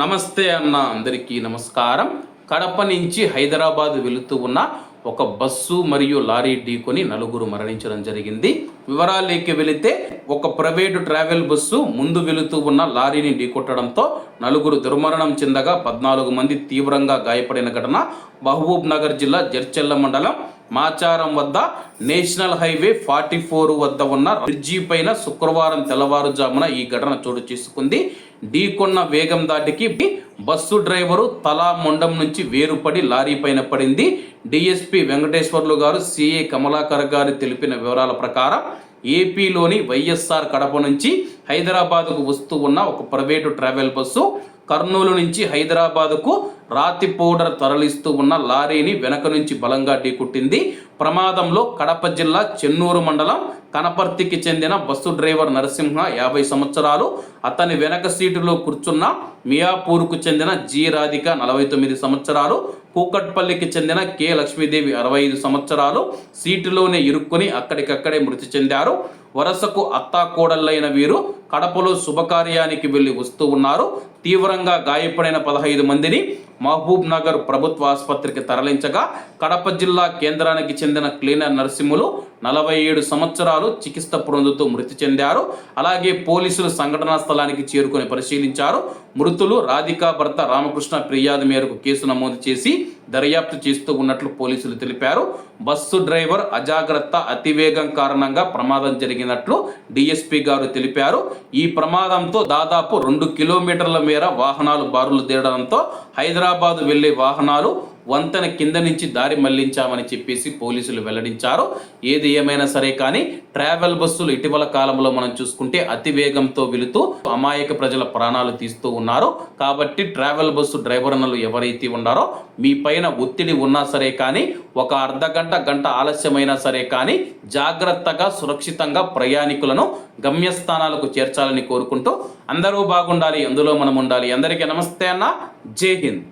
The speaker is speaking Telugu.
నమస్తే అన్న అందరికీ నమస్కారం. కడప నుంచి హైదరాబాద్ వెళుతూ ఉన్న ఒక బస్సు మరియు లారీ ఢీకొని నలుగురు మరణించడం జరిగింది. వివరాలేకి వెళితే ఒక ప్రైవేటు ట్రావెల్ బస్సు ముందు వెళుతూ ఉన్న లారీని ఢీకొట్టడంతో నలుగురు దుర్మరణం చెందగా పద్నాలుగు మంది తీవ్రంగా గాయపడిన ఘటన మహబూబ్ నగర్ జిల్లా జర్చెల్ల మండలం మాచారం వద్ద నేషనల్ హైవే ఫార్టీ ఫోర్ వద్ద ఉన్న బ్రిడ్జి పైన శుక్రవారం తెల్లవారుజామున ఈ ఘటన చోటు చేసుకుంది. ఢీకొన్న వేగం దాటికి బస్సు డ్రైవరు తలా మొండం నుంచి వేరుపడి లారీ పైన పడింది. డిఎస్పి వెంకటేశ్వర్లు గారు సిఏ కమలాకర్ గారు తెలిపిన వివరాల ప్రకారం ఏపీలోని వైఎస్ఆర్ కడప నుంచి హైదరాబాద్కు వస్తూ ఉన్న ఒక ప్రైవేటు ట్రావెల్ బస్సు కర్నూలు నుంచి హైదరాబాద్కు రాతి పౌడర్ తరలిస్తూ ఉన్న లారీని వెనక నుంచి బలంగా ఢీకొట్టింది. ప్రమాదంలో కడప జిల్లా చెన్నూరు మండలం కనపర్తికి చెందిన బస్సు డ్రైవర్ నరసింహ యాభై సంవత్సరాలు. అతని వెనక సీటులో కూర్చున్న మియాపూర్కు చెందిన జి రాధిక నలభై తొమ్మిది సంవత్సరాలు. కూకట్పల్లికి చెందిన కె. లక్ష్మీదేవి అరవై ఐదు సంవత్సరాలు సీటులోనే ఇరుక్కుని అక్కడికక్కడే మృతి చెందారు. వరసకు అత్తాకోడళ్ళైన వీరు కడపలో శుభకార్యానికి వెళ్ళి వస్తూ ఉన్నారు. తీవ్రంగా గాయపడిన పదహైదు మందిని మహబూబ్ నగర్ ప్రభుత్వ ఆసుపత్రికి తరలించగా కడప జిల్లా కేంద్రానికి చెందిన క్లీనర్ నరసింహులు నలభై ఏడు సంవత్సరాలు చికిత్స పొందుతూ మృతి చెందారు. అలాగే పోలీసులు సంఘటనా స్థలానికి చేరుకొని పరిశీలించారు. మృతులు రాధికా భర్త రామకృష్ణ ఫిర్యాదు మేరకు కేసు నమోదు చేసి దర్యాప్తు చేస్తూ ఉన్నట్లు పోలీసులు తెలిపారు. బస్సు డ్రైవర్ అజాగ్రత్త అతివేగం కారణంగా ప్రమాదం జరిగినట్లు డిఎస్పీ గారు తెలిపారు. ఈ ప్రమాదంతో దాదాపు రెండు కిలోమీటర్ల మేర వాహనాలు బారులు తీరడంతో హైదరాబాద్ వెళ్ళే వాహనాలు వంతెన కింద నుంచి దారి మళ్ళించామని చెప్పేసి పోలీసులు వెల్లడించారు. ఏది ఏమైనా సరే కానీ ట్రావెల్ బస్సులు ఇటీవల కాలంలో మనం చూసుకుంటే అతి వేగంతో వెళుతూ అమాయక ప్రజల ప్రాణాలు తీస్తూ ఉన్నారు. కాబట్టి ట్రావెల్ బస్సు డ్రైవర్లు ఎవరైతే ఉన్నారో మీ పైన ఒత్తిడి ఉన్నా సరే కానీ ఒక అర్ధ గంట గంట ఆలస్యమైనా సరే కానీ జాగ్రత్తగా సురక్షితంగా ప్రయాణికులను గమ్యస్థానాలకు చేర్చాలని కోరుకుంటూ అందరూ బాగుండాలి అందులో మనం ఉండాలి. అందరికీ నమస్తే అన్న. జై హింద్.